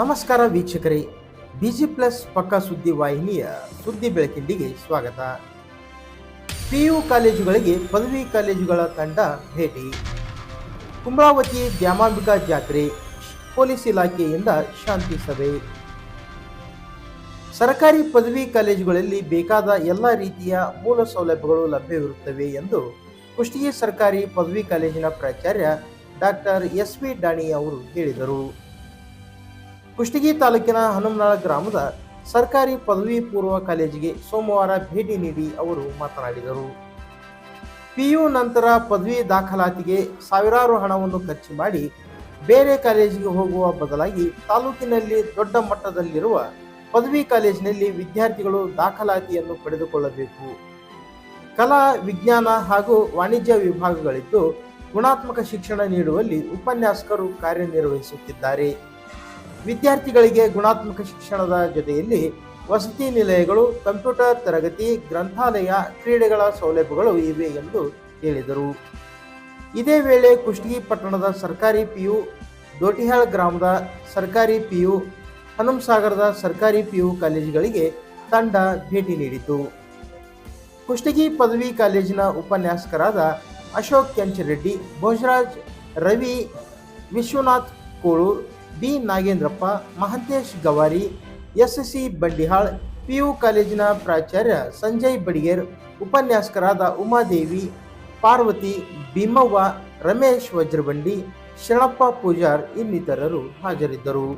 ನಮಸ್ಕಾರ ವೀಕ್ಷಕರೇ, busy plus ಪಕ್ಕ ಸುದ್ದಿ ವಾಹಿನಿಯ ಸುದ್ದಿ ಬೆಳಕಿಂಡಿಗೆ ಸ್ವಾಗತ. ಪಿಯು ಕಾಲೇಜುಗಳಿಗೆ ಪದವಿ ಕಾಲೇಜುಗಳ ತಂಡ ಭೇಟಿ. ಕುಂಬಳಾವತಿ ದ್ಯಾಮಾಂಬಿಕಾ ಜಾತ್ರೆ, ಪೊಲೀಸ್ ಇಲಾಖೆಯಿಂದ ಶಾಂತಿ ಸಭೆ. ಸರ್ಕಾರಿ ಪದವಿ ಕಾಲೇಜುಗಳಲ್ಲಿ ಬೇಕಾದ ಎಲ್ಲ ರೀತಿಯ ಮೂಲ ಸೌಲಭ್ಯಗಳು ಲಭ್ಯವಿರುತ್ತವೆ ಎಂದು ಕುಷ್ಟಗಿ ಸರ್ಕಾರಿ ಪದವಿ ಕಾಲೇಜಿನ ಪ್ರಾಚಾರ್ಯ ಡಾಕ್ಟರ್ ಎಸ್ ವಿ ಡಾಣಿ ಅವರು ಹೇಳಿದರು. ಕುಷ್ಟಗಿ ತಾಲೂಕಿನ ಹನುಮನಾಳ ಗ್ರಾಮದ ಸರ್ಕಾರಿ ಪದವಿ ಪೂರ್ವ ಕಾಲೇಜಿಗೆ ಸೋಮವಾರ ಭೇಟಿ ನೀಡಿ ಅವರು ಮಾತನಾಡಿದರು. ಪಿಯು ನಂತರ ಪದವಿ ದಾಖಲಾತಿಗೆ ಸಾವಿರಾರು ಹಣವನ್ನು ಖರ್ಚು ಮಾಡಿ ಬೇರೆ ಕಾಲೇಜಿಗೆ ಹೋಗುವ ಬದಲಾಗಿ ತಾಲೂಕಿನಲ್ಲಿ ದೊಡ್ಡ ಮಟ್ಟದಲ್ಲಿರುವ ಪದವಿ ಕಾಲೇಜಿನಲ್ಲಿ ವಿದ್ಯಾರ್ಥಿಗಳು ದಾಖಲಾತಿಯನ್ನು ಪಡೆದುಕೊಳ್ಳಬೇಕು. ಕಲಾ, ವಿಜ್ಞಾನ ಹಾಗೂ ವಾಣಿಜ್ಯ ವಿಭಾಗಗಳಿದ್ದು ಗುಣಾತ್ಮಕ ಶಿಕ್ಷಣ ನೀಡುವಲ್ಲಿ ಉಪನ್ಯಾಸಕರು ಕಾರ್ಯನಿರ್ವಹಿಸುತ್ತಿದ್ದಾರೆ. ವಿದ್ಯಾರ್ಥಿಗಳಿಗೆ ಗುಣಾತ್ಮಕ ಶಿಕ್ಷಣದ ಜೊತೆಯಲ್ಲಿ ವಸತಿ ನಿಲಯಗಳು, ಕಂಪ್ಯೂಟರ್ ತರಗತಿ, ಗ್ರಂಥಾಲಯ ಕ್ರೀಡೆಗಳ ಸೌಲಭ್ಯಗಳು ಇವೆ ಎಂದು ಹೇಳಿದರು. ಇದೇ ವೇಳೆ ಕುಷ್ಟಗಿ ಪಟ್ಟಣದ ಸರ್ಕಾರಿ ಪಿಯು ದೋಟಿಹಾಳ್ ಗ್ರಾಮದ ಸರ್ಕಾರಿ ಪಿಯು ಹನುಮಸಾಗರದ ಸರ್ಕಾರಿ ಪಿಯು ಕಾಲೇಜುಗಳಿಗೆ ತಂಡ ಭೇಟಿ ನೀಡಿತು. ಕುಷ್ಟಗಿ ಪದವಿ ಕಾಲೇಜಿನ ಉಪನ್ಯಾಸಕರಾದ Ashok Kenchareddy Bhojaraj, Ravi, Vishwanath Kolur B. Nagendrappa, Mahantesh Gawari S C Bandihal, P U ಕಾಲೇಜಿನ ಪ್ರಾಚಾರ್ಯ ಸಂಜಯ್ ಬಡಿಗೇರ್, ಉಪನ್ಯಾಸಕರಾದ ಉಮಾದೇವಿ, ಪಾರ್ವತಿ, ಭೀಮವ್ವ, ರಮೇಶ್ ವಜ್ರಬಂಡಿ, ಶರಣಪ್ಪ ಪೂಜಾರ್ ಇನ್ನಿತರರು ಹಾಜರಿದ್ದರು.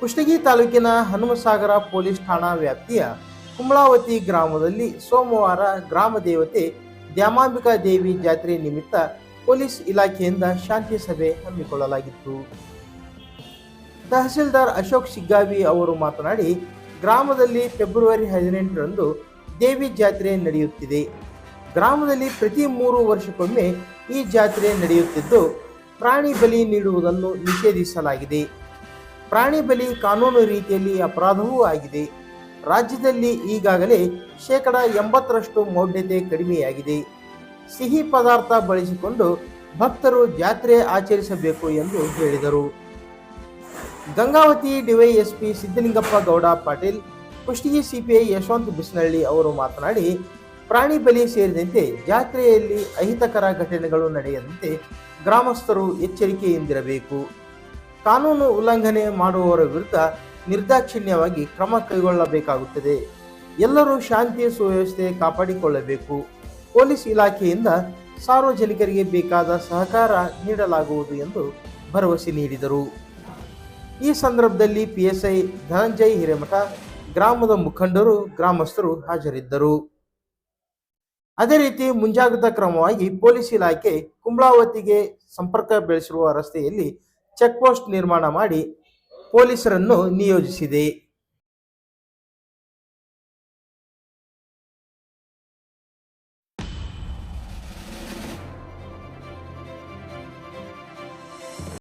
ಕುಷ್ಟಗಿ ತಾಲೂಕಿನ ಹನುಮಸಾಗರ ಪೊಲೀಸ್ ಠಾಣಾ ವ್ಯಾಪ್ತಿಯ ಕುಮಳಾವತಿ ಗ್ರಾಮದಲ್ಲಿ ಸೋಮವಾರ ಗ್ರಾಮ ದೇವತೆ ದ್ಯಾಮಾಂಬಿಕಾ ದೇವಿ ಜಾತ್ರೆ ನಿಮಿತ್ತ ಪೊಲೀಸ್ ಇಲಾಖೆಯಿಂದ ಶಾಂತಿ ಸಭೆ ಹಮ್ಮಿಕೊಳ್ಳಲಾಗಿತ್ತು. ತಹಸೀಲ್ದಾರ್ ಅಶೋಕ್ ಸಿಗ್ಗಾವಿ ಅವರು ಮಾತನಾಡಿ, ಗ್ರಾಮದಲ್ಲಿ ಫೆಬ್ರವರಿ ಹದಿನೆಂಟರಂದು ದೇವಿ ಜಾತ್ರೆ ನಡೆಯುತ್ತಿದೆ. ಗ್ರಾಮದಲ್ಲಿ ಪ್ರತಿ ಮೂರು ವರ್ಷಕ್ಕೊಮ್ಮೆ ಈ ಜಾತ್ರೆ ನಡೆಯುತ್ತಿದ್ದು, ಪ್ರಾಣಿ ಬಲಿ ನೀಡುವುದನ್ನು ನಿಷೇಧಿಸಲಾಗಿದೆ. ಪ್ರಾಣಿ ಬಲಿ ಕಾನೂನು ರೀತಿಯಲ್ಲಿ ಅಪರಾಧವೂ ಆಗಿದೆ. ರಾಜ್ಯದಲ್ಲಿ ಈಗಾಗಲೇ ಶೇಕಡ ಎಂಬತ್ತರಷ್ಟು ಮೌಢ್ಯತೆ ಕಡಿಮೆಯಾಗಿದೆ. ಸಿಹಿ ಪದಾರ್ಥ ಬಳಸಿಕೊಂಡು ಭಕ್ತರು ಜಾತ್ರೆ ಆಚರಿಸಬೇಕು ಎಂದು ಹೇಳಿದರು. ಗಂಗಾವತಿ ಡಿವೈಎಸ್ಪಿ ಸಿದ್ದಲಿಂಗಪ್ಪ ಗೌಡ ಪಾಟೀಲ್, ಕುಷ್ಟಗಿ ಸಿಪಿಐ ಯಶವಂತ್ ಬಿಸ್ನಳ್ಳಿ ಅವರು ಮಾತನಾಡಿ, ಪ್ರಾಣಿ ಬಲಿ ಸೇರಿದಂತೆ ಜಾತ್ರೆಯಲ್ಲಿ ಅಹಿತಕರ ಘಟನೆಗಳು ನಡೆಯದಂತೆ ಗ್ರಾಮಸ್ಥರು ಎಚ್ಚರಿಕೆಯಿಂದಿರಬೇಕು. ಕಾನೂನು ಉಲ್ಲಂಘನೆ ಮಾಡುವವರ ವಿರುದ್ಧ ನಿರ್ದಾಕ್ಷಿಣ್ಯವಾಗಿ ಕ್ರಮ ಕೈಗೊಳ್ಳಬೇಕಾಗುತ್ತದೆ. ಎಲ್ಲರೂ ಶಾಂತಿ ಸುವ್ಯವಸ್ಥೆ ಕಾಪಾಡಿಕೊಳ್ಳಬೇಕು. ಪೊಲೀಸ್ ಇಲಾಖೆಯಿಂದ ಸಾರ್ವಜನಿಕರಿಗೆ ಬೇಕಾದ ಸಹಕಾರ ನೀಡಲಾಗುವುದು ಎಂದು ಭರವಸೆ ನೀಡಿದರು. ಈ ಸಂದರ್ಭದಲ್ಲಿ ಪಿಎಸ್ಐ ಧನಂಜಯ್ ಹಿರೇಮಠ ಗ್ರಾಮದ ಮುಖಂಡರು, ಗ್ರಾಮಸ್ಥರು ಹಾಜರಿದ್ದರು. ಅದೇ ರೀತಿ ಮುಂಜಾಗ್ರತಾ ಕ್ರಮವಾಗಿ ಪೊಲೀಸ್ ಇಲಾಖೆ ಕುಂಬ್ಳಾವತಿಗೆ ಸಂಪರ್ಕ ಬೆಳೆಸಿರುವ ರಸ್ತೆಯಲ್ಲಿ ಚೆಕ್ ಪೋಸ್ಟ್ ನಿರ್ಮಾಣ ಮಾಡಿ ಪೊಲೀಸರನ್ನು ನಿಯೋಜಿಸಿದೆ.